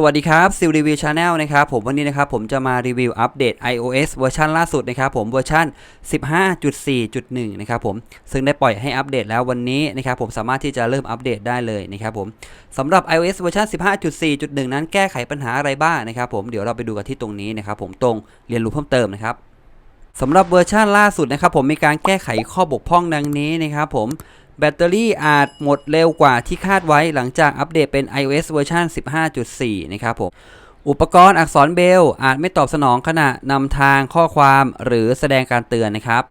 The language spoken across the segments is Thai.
สวัสดีครับซิลรีวิวชาแนลนะครับผมวันนี้นะครับผมจะมารีวิวอัปเดต iOS เวอร์ชันล่าสุดนะครับผมเวอร์ชัน15.4.1 นะครับผมซึ่งได้ปล่อยให้อัปเดตแล้ววันนี้นะครับผมสามารถที่จะเริ่มอัปเดตได้เลยนะครับผมสำหรับ iOS เวอร์ชัน15.4.1 นั้นแก้ไขปัญหาอะไรบ้างนะครับผมเดี๋ยวเราไปดูกันที่ตรงนี้นะครับผมตรงเรียนรู้เพิ่มเติมนะครับสำหรับเวอร์ชันล่าสุดนะครับผมมีการแก้ไขข้อบกพร่องดังนี้นะครับผม แบตเตอรี่อาจหมดเร็วกว่าที่คาดไว้หลังจากอัปเดตเป็น iOS เวอร์ชัน15.4 นะครับผม อุปกรณ์อักษรเบลอาจไม่ตอบสนองขณะนำทางข้อความหรือแสดงการเตือนนะครับ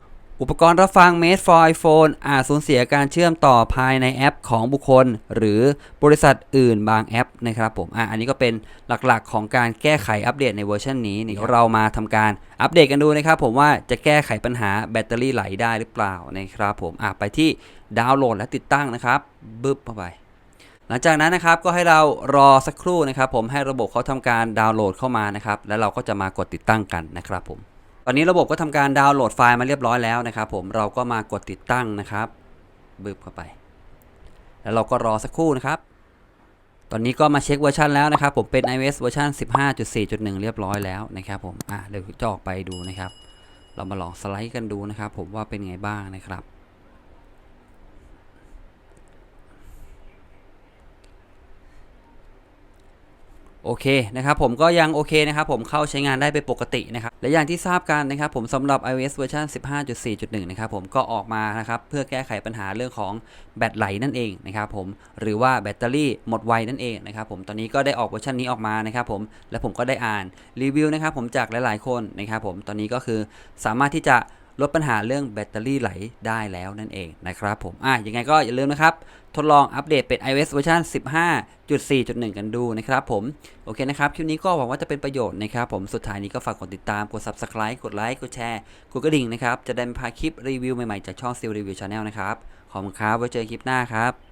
อุปกรณ์รับฟัง Made for iPhone อาจสูญเสียการเชื่อมต่อภายในแอปของบุคคล หรือบริษัทอื่นบางแอปนะครับผมอะอันนี้ก็เป็นหลักๆของการแก้ไขอัปเดตในเวอร์ชันนี้นี่เรามาทำการอัปเดตกันดูนะครับผมว่าจะแก้ไขปัญหาแบตเตอรี่ไหลได้หรือเปล่านะครับผมอะไปที่ดาวน์โหลดและติดตั้งนะครับบึ๊บเข้าไปหลังจากนั้นนะครับก็ให้เรารอสักครู่นะครับผมให้ระบบเขาทำการดาวน์โหลดเข้ามานะครับแล้วเราก็จะมากดติดตั้งกันนะครับผม ตอนนี้ระบบก็ทำการดาวน์โหลดไฟล์มาเรียบร้อยแล้วนะครับผมเราก็มากดติดตั้งนะครับบึบเข้าไป แล้วเราก็รอสักครู่นะครับตอนนี้ก็มาเช็คเวอร์ชันแล้วนะครับผมเป็น iOS เวอร์ชัน15.4.1 เรียบร้อยแล้วนะครับผมอะเดี๋ยวจะออกไปดูนะครับ เรามาลองสไลด์กันดูนะครับ ผมว่าเป็นไงบ้างนะครับ โอเคนะครับผมก็ยังโอเคนะครับผมเข้าใช้งานได้เป็นปกตินะครับและอย่างที่ทราบกันนะครับผมสำหรับ iOS เวอร์ชัน15.4.1 นะครับผมก็ออกมานะครับเพื่อแก้ไขปัญหาเรื่องของแบตไหลนั่นเองนะครับผมหรือว่าแบตเตอรี่หมดไวนั่นเองนะครับผมตอนนี้ก็ได้ออกเวอร์ชันนี้ออกมานะครับผมและผมก็ได้อ่านรีวิวนะครับผมจากหลายๆคนนะครับผมตอนนี้ก็คือสามารถที่จะ ลดปัญหาเรื่องแบตเตอรี่ไหลได้แล้วนั่นเองนะครับผมอะยังไงก็อย่าลืมนะครับ ทดลองอัปเดตเป็น iOS เวอร์ชัน15.4.1 กันดูนะครับผม โอเคนะครับ คลิปนี้ก็หวังว่าจะเป็นประโยชน์นะครับผมสุดท้ายนี้ก็ฝากกดติดตาม กด Subscribe กดไลค์กดแชร์ กดกระดิ่งนะครับ จะได้ไม่พลาดคลิปรีวิวใหม่ๆ จากช่อง Steel Review Channel นะครับ ขอบคุณครับไว้เจอคลิปหน้าครับ